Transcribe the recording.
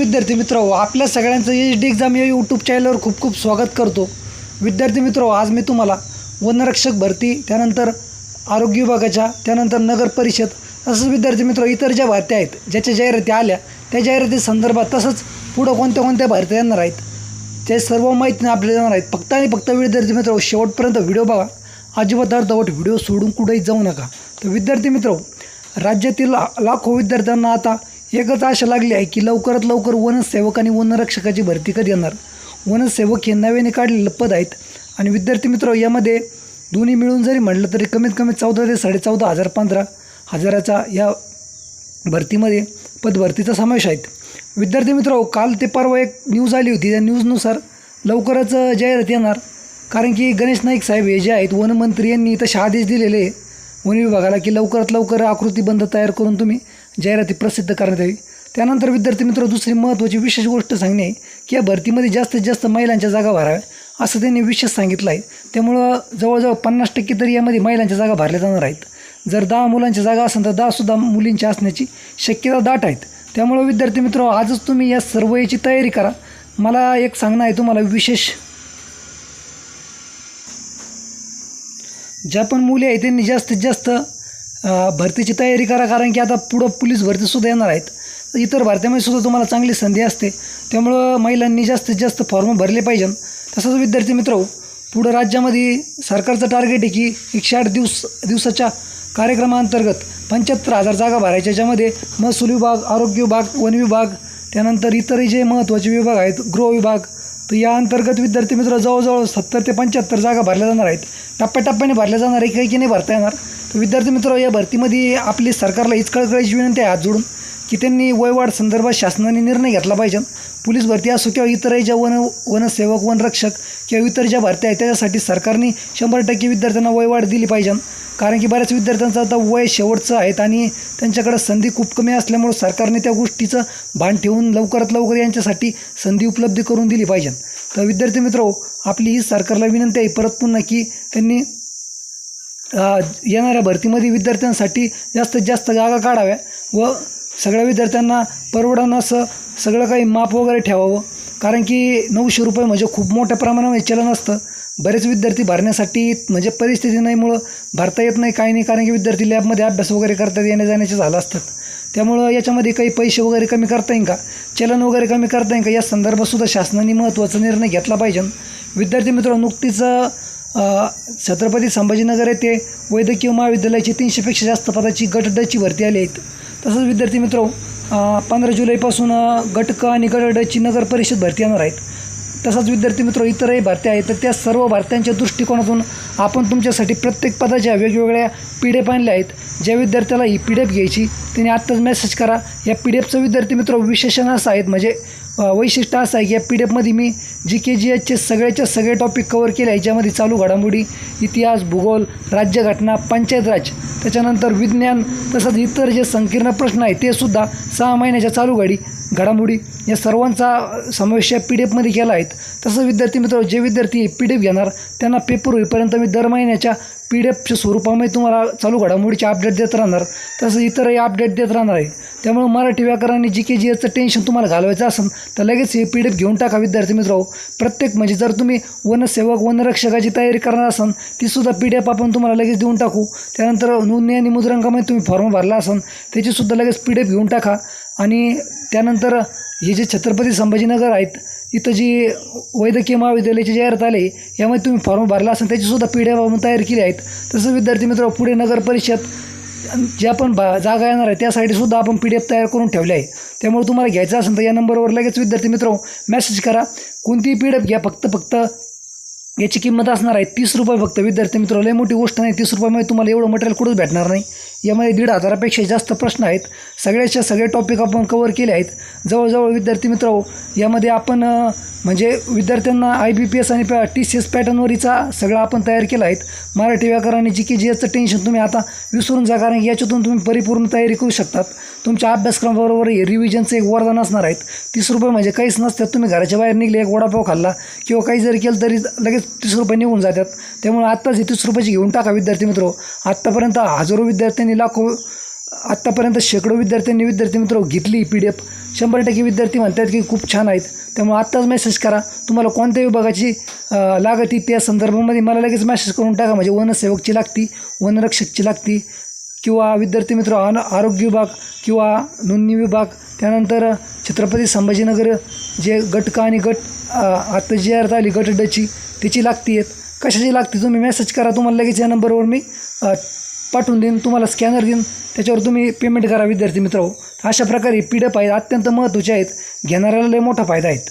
विद्यार्थी मित्र आपल्या सगळ्यांचं एच डी एक्झाम या यूट्यूब चॅनलवर खूप खूप स्वागत करतो. विद्यार्थी मित्र आज मी तुम्हाला वनरक्षक भरती त्यानंतर आरोग्य विभागाच्या त्यानंतर नगर परिषद तसंच विद्यार्थी मित्र इतर ज्या भरत्या आहेत ज्याच्या जाहिराती आल्या त्या जाहिराती संदर्भात तसंच पुढं कोणत्या कोणत्या भरत्या येणार आहेत ते सर्व माहिती आपल्याला देणार आहेत. फक्त आणि फक्त विद्यार्थी मित्र शेवटपर्यंत व्हिडिओ बघा. अजिबात अर्धवट व्हिडिओ सोडून कुठेही जाऊ नका. तर विद्यार्थी मित्र राज्यातील लाखो विद्यार्थ्यांना आता एकच आशा लागली आहे की लवकरात लवकर वनसेवक आणि वनरक्षकाची भरती कधी येणार वनसेवक हे नव्याने काढलेलं पद आहेत आणि विद्यार्थी मित्र यामध्ये दोन्ही मिळून जरी म्हटलं तरी कमीत कमी चौदा ते साडेचौदा हजार पंधरा हजाराचा या भरतीमध्ये पदभरतीचा समावेश आहेत. विद्यार्थी मित्र काल ते परवा एक न्यूज आली होती. त्या न्यूजनुसार लवकरच जाहिरात येणार. कारण की गणेश नाईक साहेब हे जे आहेत वनमंत्री यांनी तसे आदेश दिलेले आहे वन विभागाला की लवकरात लवकर आकृतीबंध तयार करून तुम्ही जाहिराती प्रसिद्ध करण्यात यावी त्यानंतर विद्यार्थी मित्र दुसरी महत्त्वाची विशेष गोष्ट सांगणे की या भरतीमध्ये जास्तीत जास्त महिलांच्या जागा भराव्या असं त्यांनी विशेष सांगितलं आहे त्यामुळं जवळजवळ पन्नास टक्के तरी यामध्ये महिलांच्या जागा भरल्या जाणार आहेत. जर दहा मुलांच्या जागा असेल तर दहासुद्धा मुलींच्या असण्याची शक्यता दाट आहेत. त्यामुळं विद्यार्थी मित्र आजच तुम्ही या सर्व याची तयारी करा. मला एक सांगणं आहे तुम्हाला विशेष. ज्या पण मुली आहेत त्यांनी जास्तीत जास्त भरतीची तयारी करा कारण की आता पुढं पोलीस भरतीसुद्धा येणार आहेत. इतर भरत्यामध्ये सुद्धा तुम्हाला चांगली संधी असते. त्यामुळं महिलांनी जास्तीत जास्त फॉर्म भरले पाहिजे. तसंच विद्यार्थी मित्र पुढं राज्यामध्ये सरकारचं टार्गेट आहे की एकशे आठ दिवस दिवसाच्या कार्यक्रमाअंतर्गत पंच्याहत्तर हजार जागा भरायच्या ज्यामध्ये महसूल विभाग आरोग्य विभाग वन विभाग त्यानंतर इतरही जे महत्त्वाचे विभाग आहेत गृह विभाग तर या अंतर्गत विद्यार्थी मित्र जवळजवळ सत्तर ते पंच्याहत्तर जागा भरल्या जाणार आहेत. टप्प्याटप्प्याने भरल्या जाणार आहे काही की नाही भरता येणार. विद्यार्थी मित्र या भरतीमध्ये आपली सरकारला हीच कळकळीची विनंती आहे हात जोडून की त्यांनी वयवाढ संदर्भात शासनाने निर्णय घेतला पाहिजे. पोलीस भरती असो किंवा इतरही ज्या वन वनसेवक वनरक्षक किंवा इतर ज्या भरत्या आहेत त्याच्यासाठी सरकारने शंभर टक्के विद्यार्थ्यांना वयवाढ दिली पाहिजे. कारण की बऱ्याच विद्यार्थ्यांचं आता वय शेवटचं आहेत आणि त्यांच्याकडे संधी खूप कमी असल्यामुळं सरकारने त्या गोष्टीचं भान ठेवून लवकरात लवकर यांच्यासाठी संधी उपलब्ध करून दिली पाहिजे. तर विद्यार्थी मित्र आपली ही सरकारला विनंती आहे परत पुन्हा की त्यांनी येणाऱ्या भरतीमध्ये विद्यार्थ्यांसाठी जास्तीत जास्त जागा काढाव्या व सगळ्या विद्यार्थ्यांना परवडणं असं सगळं काही माप वगैरे ठेवावं. कारण की नऊशे रुपये म्हणजे खूप मोठ्या प्रमाणामध्ये चलन असतं. बरेच विद्यार्थी भरण्यासाठी म्हणजे परिस्थिती नाहीमुळं भरता येत नाही काही नाही कारण की विद्यार्थी लॅबमध्ये अभ्यास वगैरे करतात येण्या जाण्याचे झालं असतात त्यामुळं याच्यामध्ये काही पैसे वगैरे कमी करता येईल का? चलन वगैरे कमी करता येईल का? या संदर्भातसुद्धा शासनाने महत्त्वाचा निर्णय घेतला पाहिजे. विद्यार्थी मित्र नुकतीच छत्रपती संभाजीनगर येथे वैद्यकीय महाविद्यालयाची तीनशेपेक्षा जास्त पदाची गट डची भरती आली आहेत. तसंच विद्यार्थी मित्र पंधरा जुलैपासून गटक गट क आणि गट डची नगर परिषद भरती येणार आहेत. तसंच विद्यार्थी मित्र इतरही भरत्या आहेत तर त्या सर्व भरत्यांच्या दृष्टिकोनातून आपण तुमच्यासाठी प्रत्येक पदाच्या वेगवेगळ्या पी डी एफ आणल्या आहेत. ज्या विद्यार्थ्याला ही पी डी एफ घ्यायची त्यांनी आत्ताच मेसेज करा. या पी डी एफचं विद्यार्थी मित्र विशेषण असं आहेत. म्हणजे वैशिष्ट्य असं आहे की या पी डी एफमध्ये मी जी के जी एचचे सगळ्याच्या सगळे टॉपिक कवर केले आहे याच्यामध्ये चालू घडामोडी इतिहास भूगोल राज्यघटना पंचायत राज त्याच्यानंतर विज्ञान तसंच इतर जे संकीर्ण प्रश्न आहे ते सुद्धा सहा महिन्याच्या चालू घडी घडामोडी या सर्वांचा समावेश या पी डी एफमध्ये केला आहेत तसं विद्यार्थी मित्र जे विद्यार्थी पी डी एफ घेणार त्यांना पेपर होईपर्यंत मी दर महिन्याच्या पी डी एफच्या स्वरूपामध्ये तुम्हाला चालू घडामोडीचे अपडेट देत राहणार. तसं इतरही अपडेट देत राहणार आहे. त्यामुळे मराठी व्याकरणाने जी के जी एचं टेन्शन तुम्हाला घालवायचं असेल तर लगेच हे पी डी एफ घेऊन टाका विद्यार्थी मित्र. प्रत्येक म्हणजे जर तुम्ही वनसेवक वनरक्षकाची तयारी करणार असाल तीसुद्धा पी डी एफ आपण तुम्हाला लगेच देऊन टाकू. त्यानंतर नोंदणी आणि मुद्रांकामध्ये तुम्ही फॉर्म भरला असाल त्याचीसुद्धा लगेच पी डी एफ घेऊन टाका. आणि त्यानंतर हे जे छत्रपती संभाजीनगर आहेत इथं जी वैद्यकीय महाविद्यालयाची जाहिरात आले यामध्ये तुम्ही फॉर्म भरला असेल त्याचीसुद्धा पी डी एफ आपण तयार केली आहेत. तसंच विद्यार्थी मित्र पुढे नगर परिषद ज्या पण बा जागा येणार आहे त्यासाठी सुद्धा आपण पी डी एफ तयार करून ठेवले आहे. त्यामुळे तुम्हाला घ्यायचं असेल तर या नंबरवर लगेच विद्यार्थी मित्र मेसेज करा. कोणतीही पी डी एफ घ्या फक्त फक्त याची किंमत असणार आहे तीस रुपये फक्त. विद्यार्थी मित्र लय मोठी गोष्ट नाही. तीस रुपयामध्ये तुम्हाला एवढं मटेरियल कुठंच भेटणार नाही. यामध्ये दीड हजारापेक्षा जास्त प्रश्न आहेत. सगळ्याच्या सगळे टॉपिक आपण कवर केले आहेत. जवळजवळ विद्यार्थी मित्र यामध्ये आपण म्हणजे विद्यार्थ्यांना आय बी पी एस आणि टी सी एस पॅटर्नवरीचा सगळा आपण तयार केला आहेत मराठी व्याकरण आणि जी के जी एसचं टेन्शन तुम्ही आता विसरून जा कारण याच्यातून तुम्ही परिपूर्ण तयारी करू शकतात. तुमच्या अभ्यासक्रमाबरोबर हे रिव्हिजनचं एक वरदान असणार आहेत. तीस रुपये म्हणजे काहीच नसतात तुम्ही घराच्या बाहेर निघले एक वडापाव खाल्ला किंवा काही जरी केलं तरी लगेच तीस रुपये निघून जातात. त्यामुळे आत्ताच हे तीस रुपयाची घेऊन टाका विद्यार्थी मित्र. आत्तापर्यंत हजारो विद्यार्थ्यांनी लाखो आत्तापर्यंत शेकडो विद्यार्थ्यांनी विद्यार्थी मित्र घेतली पी डी एफ शंभर टक्के विद्यार्थी म्हणतात की खूप छान आहेत. त्यामुळे आत्ताच मेसेज करा. तुम्हाला कोणत्या विभागाची लागती त्या संदर्भामध्ये मला लगेच मेसेज करून टाका. म्हणजे वनसेवकची लागती वनरक्षकची लागती किंवा विद्यार्थी मित्र आन आरोग्य विभाग किंवा नोंदणी विभाग त्यानंतर छत्रपती संभाजीनगर जे गटका आणि गट आत्ता जी आर आली गट डची त्याची लागती आहेत. कशाची लागते? तुम्ही मेसेज करा तुम्हाला लगेच या नंबरवर मी पाठवून देईन तुम्हाला स्कॅनर देईन त्याच्यावर तुम्ही पेमेंट करा विद्यार्थी मित्र अशा प्रकारे पी डी आहेत अत्यंत महत्त्वाचे आहेत. घेणाऱ्याला लय मोठा फायदा आहेत